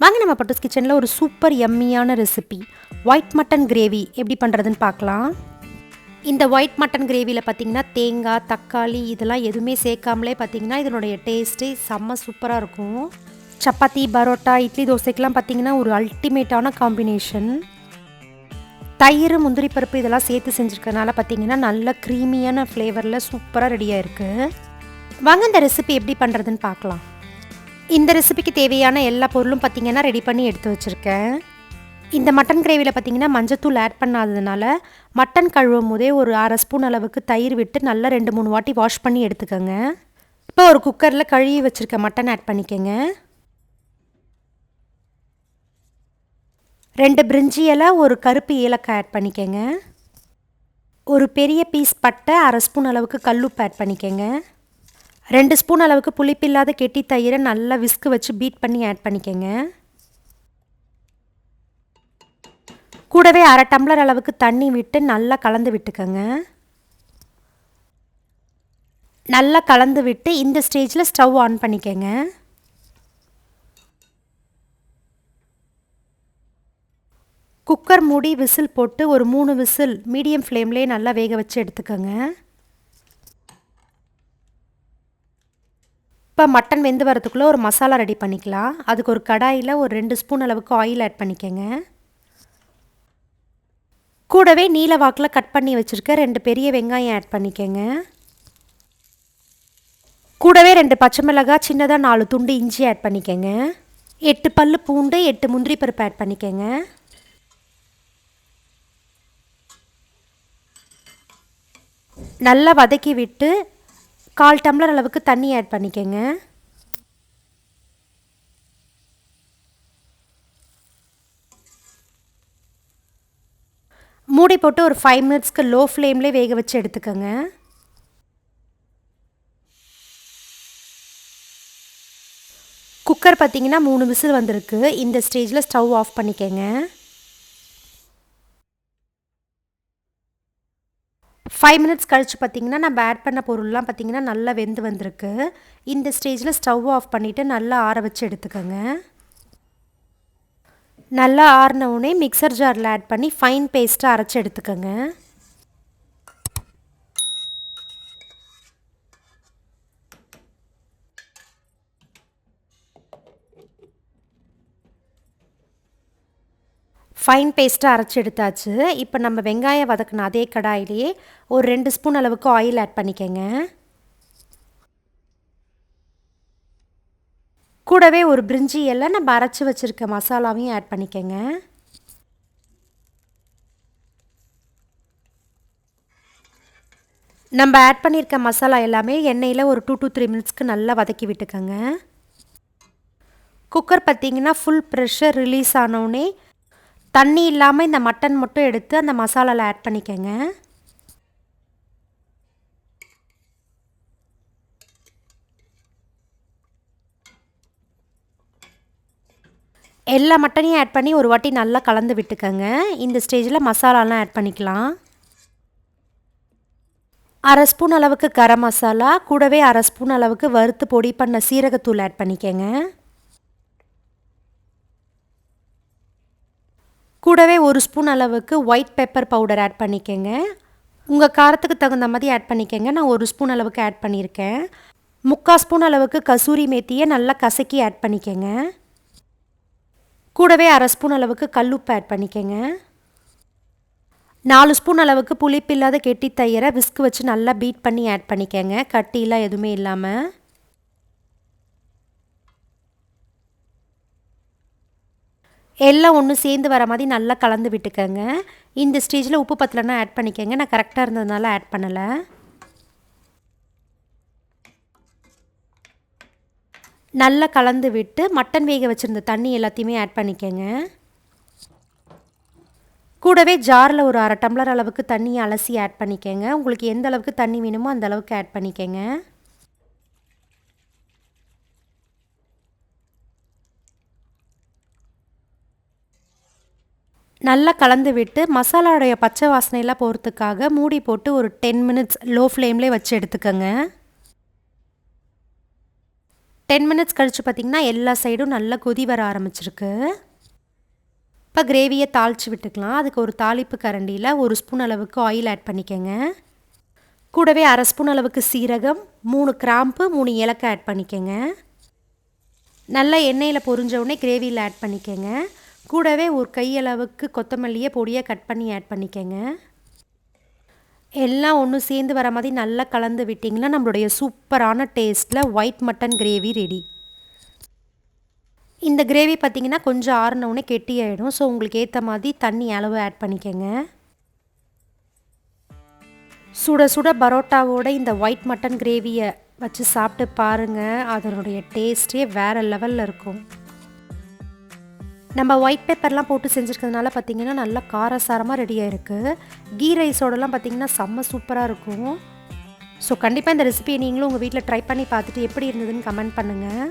வாங்க நம்ம பட்டோஸ் கிச்சனில் ஒரு சூப்பர் எம்மியான ரெசிபி ஒயிட் மட்டன் கிரேவி எப்படி பண்ணுறதுன்னு பார்க்கலாம். இந்த ஒயிட் மட்டன் கிரேவியில் பார்த்தீங்கன்னா தேங்காய் தக்காளி இதெல்லாம் எதுவுமே சேர்க்காமலே பார்த்தீங்கன்னா இதனுடைய டேஸ்ட்டு செம்ம சூப்பராக இருக்கும். சப்பாத்தி பரோட்டா இட்லி தோசைக்கெலாம் பார்த்திங்கன்னா ஒரு அல்டிமேட்டான காம்பினேஷன் தயிர் முந்திரி பருப்பு இதெல்லாம் சேர்த்து செஞ்சுருக்கனால பார்த்தீங்கன்னா நல்ல க்ரீமியான ஃப்ளேவரில் சூப்பராக ரெடியாக இருக்குது வாங்க இந்த ரெசிபி எப்படி பண்ணுறதுன்னு பார்க்கலாம். இந்த ரெசிபிக்கு தேவையான எல்லா பொருளும் பார்த்திங்கன்னா ரெடி பண்ணி எடுத்து வச்சுருக்கேன். இந்த மட்டன் கிரேவியில் பார்த்திங்கன்னா மஞ்சத்தூள் ஆட் பண்ணாததுனால மட்டன் கழுவும் போதே ஒரு அரை ஸ்பூன் அளவுக்கு தயிர் விட்டு நல்லா ரெண்டு மூணு வாட்டி வாஷ் பண்ணி எடுத்துக்கோங்க. இப்போ ஒரு குக்கரில் கழுவி வச்சுருக்க மட்டன் ஆட் பண்ணிக்கோங்க. ரெண்டு பிரிஞ்சி இலை ஒரு கருப்பு ஏலக்காய் ஆட் பண்ணிக்கோங்க. ஒரு பெரிய பீஸ் பட்டை அரை ஸ்பூன் அளவுக்கு கல்லுப்பு ஆட் பண்ணிக்கோங்க. ரெண்டு ஸ்பூன் அளவுக்கு புளிப்பில்லாத கெட்டி தயிரை நல்லா விஸ்கு வச்சு பீட் பண்ணி ஆட் பண்ணிக்கோங்க. கூடவே அரை டம்ளர் அளவுக்கு தண்ணி விட்டு நல்லா கலந்து விட்டுக்கோங்க. நல்லா கலந்து விட்டு இந்த ஸ்டேஜில் ஸ்டவ் ஆன் பண்ணிக்கோங்க. குக்கர் மூடி விசில் போட்டு ஒரு மூணு விசில் மீடியம் ஃப்ளேம்லேயே நல்லா வேக வச்சு எடுத்துக்கோங்க. இப்போ மட்டன் வெந்து வரதுக்குள்ளே ஒரு மசாலா ரெடி பண்ணிக்கலாம். அதுக்கு ஒரு கடாயில் ஒரு ரெண்டு ஸ்பூன் அளவுக்கு ஆயில் ஆட் பண்ணிக்கோங்க. கூடவே நீல வாக்கில் கட் பண்ணி வச்சுருக்க ரெண்டு பெரிய வெங்காயம் ஆட் பண்ணிக்கோங்க. கூடவே ரெண்டு பச்சை மிளகாய் சின்னதாக நாலு துண்டு இஞ்சி ஆட் பண்ணிக்கோங்க. எட்டு பல் பூண்டு எட்டு முந்திரி பருப்பு ஆட் பண்ணிக்கோங்க. நல்லா வதக்கி விட்டு கால் டம்ளர் அளவுக்கு தண்ணி ஆட் பண்ணிக்கோங்க. மூடி போட்டு ஒரு ஃபைவ் மினிட்ஸ்க்கு லோ ஃப்ளேம்லேயே வேக வச்சு எடுத்துக்கோங்க. குக்கர் பார்த்தீங்கன்னா மூணு விசில் வந்திருக்கு. இந்த ஸ்டேஜில் ஸ்டவ் ஆஃப் பண்ணிக்கோங்க. ஃபைவ் மினிட்ஸ் கழித்து பார்த்திங்கன்னா நம்ம ஆட் பண்ண பொருள்லாம் பார்த்திங்கன்னா நல்லா வெந்து வந்திருக்கு. இந்த ஸ்டேஜில் ஸ்டவ் ஆஃப் பண்ணிவிட்டு நல்லா ஆற வச்சு எடுத்துக்கோங்க. நல்லா ஆறினவுடனே மிக்சர் ஜாரில் ஆட் பண்ணி ஃபைன் பேஸ்ட்டாக அரைச்சி எடுத்துக்கோங்க. ஃபைன் பேஸ்ட்டாக அரைச்சி எடுத்தாச்சு இப்போ நம்ம வெங்காயம் வதக்கின அதே கடாயிலேயே ஒரு ரெண்டு ஸ்பூன் அளவுக்கு ஆயில் ஆட் பண்ணிக்கோங்க. கூடவே ஒரு பிரிஞ்சி எல்லாம் நம்ம அரைச்சி வச்சுருக்க மசாலாவையும் ஆட் பண்ணிக்கோங்க. நம்ம ஆட் பண்ணியிருக்க மசாலா எல்லாமே எண்ணெயில் ஒரு டூ டூ த்ரீ மினிட்ஸ்க்கு நல்லா வதக்கி விட்டுக்கோங்க. குக்கர் பார்த்திங்கன்னா ஃபுல் ப்ரெஷர் ரிலீஸ் ஆனோடனே தண்ணி இல்லாமல் இந்த மட்டன் மட்டும் எடுத்து அந்த மசாலாவில் ஆட் பண்ணிக்கோங்க. எல்லா மட்டனையும் ஆட் பண்ணி ஒரு வாட்டி நல்லா கலந்து விட்டுக்கோங்க. இந்த ஸ்டேஜில் மசாலாலாம் ஆட் பண்ணிக்கலாம். அரை ஸ்பூன் அளவுக்கு கரம் மசாலா கூடவே அரை ஸ்பூன் அளவுக்கு வறுத்து பொடி பண்ண சீரகத்தூள் ஆட் பண்ணிக்கோங்க. கூடவே ஒரு ஸ்பூன் அளவுக்கு ஒயிட் பெப்பர் பவுடர் ஆட் பண்ணிக்கோங்க. உங்கள் காரத்துக்கு தகுந்த மாதிரி ஆட் பண்ணிக்கோங்க. நான் ஒரு ஸ்பூன் அளவுக்கு ஆட் பண்ணியிருக்கேன் முக்கால் ஸ்பூன் அளவுக்கு கசூரி மேத்தியை நல்லா கசக்கி ஆட் பண்ணிக்கோங்க. கூடவே அரை ஸ்பூன் அளவுக்கு கல்லுப்பு ஆட் பண்ணிக்கோங்க. நாலு ஸ்பூன் அளவுக்கு புளிப்பில்லாத கெட்டி தயிரை விஸ்க் வச்சு நல்லா பீட் பண்ணி ஆட் பண்ணிக்கோங்க. கட்டிலாம் எதுவுமே இல்லாமல் எல்லாம் ஒன்று சேர்ந்து வர மாதிரி நல்லா கலந்து விட்டுக்கோங்க. இந்த ஸ்டேஜில் உப்பு பத்தலைன்னா ஆட் பண்ணிக்கோங்க. நான் கரெக்டாக இருந்ததுனால ஆட் பண்ணலை. நல்லா கலந்து விட்டு மட்டன் வேக வச்சுருந்த தண்ணி எல்லாத்தையுமே ஆட் பண்ணிக்கோங்க. கூடவே ஜாரில் ஒரு அரை டம்ளர் அளவுக்கு தண்ணியை அலசி ஆட் பண்ணிக்கோங்க. உங்களுக்கு எந்த அளவுக்கு தண்ணி வேணுமோ அந்த அளவுக்கு ஆட் பண்ணிக்கோங்க. நல்லா கலந்து விட்டு மசாலாவுடைய பச்சை வாசனையெல்லாம் போகிறதுக்காக மூடி போட்டு ஒரு டென் மினிட்ஸ் லோ ஃப்ளேம்லேயே வச்சு எடுத்துக்கோங்க. டென் மினிட்ஸ் கழித்து பார்த்திங்கன்னா எல்லா சைடும் நல்லா கொதி வர ஆரம்பிச்சிருக்கு. இப்போ கிரேவியை தாளித்து விட்டுக்கலாம். அதுக்கு ஒரு தாளிப்பு கரண்டியில் ஒரு ஸ்பூன் அளவுக்கு ஆயில் ஆட் பண்ணிக்கோங்க. கூடவே அரை ஸ்பூன் அளவுக்கு சீரகம் மூணு கிராம்பு மூணு ஏலக்காய் ஆட் பண்ணிக்கோங்க. நல்லா எண்ணெயில் பொரிஞ்ச உடனே கிரேவியில் ஆட் பண்ணிக்கோங்க. கூடவே ஒரு கையளவுக்கு கொத்தமல்லியை பொடியாக கட் பண்ணி ஆட் பண்ணிக்கோங்க. எல்லாம் ஒன்று சேர்ந்து வர மாதிரி நல்லா கலந்து விட்டிங்கன்னா நம்மளுடைய சூப்பரான டேஸ்ட்டில் ஒயிட் மட்டன் கிரேவி ரெடி இந்த கிரேவி பார்த்திங்கன்னா கொஞ்சம் ஆறினவுடனே ஆகிடும் ஸோ உங்களுக்கு ஏற்ற மாதிரி தண்ணி அளவு ஆட் பண்ணிக்கோங்க. சுட சுட பரோட்டாவோட இந்த ஒயிட் மட்டன் கிரேவியை வச்சு சாப்பிட்டு பாருங்கள் அதனுடைய டேஸ்ட்டே வேறு லெவலில் இருக்கும். நம்ம ஒயிட் பேப்பர்லாம் போட்டு செஞ்சுருக்கிறதுனால பார்த்திங்கன்னா நல்லா காரசாரமாக ரெடியாக இருக்குது கீ ரைஸோடலாம் பார்த்திங்கன்னா செம்ம சூப்பராக இருக்கும். ஸோ கண்டிப்பாக இந்த ரெசிபியை நீங்களும் உங்கள் வீட்டில் ட்ரை பண்ணி பார்த்துட்டு எப்படி இருந்ததுன்னு கமெண்ட் பண்ணுங்கள்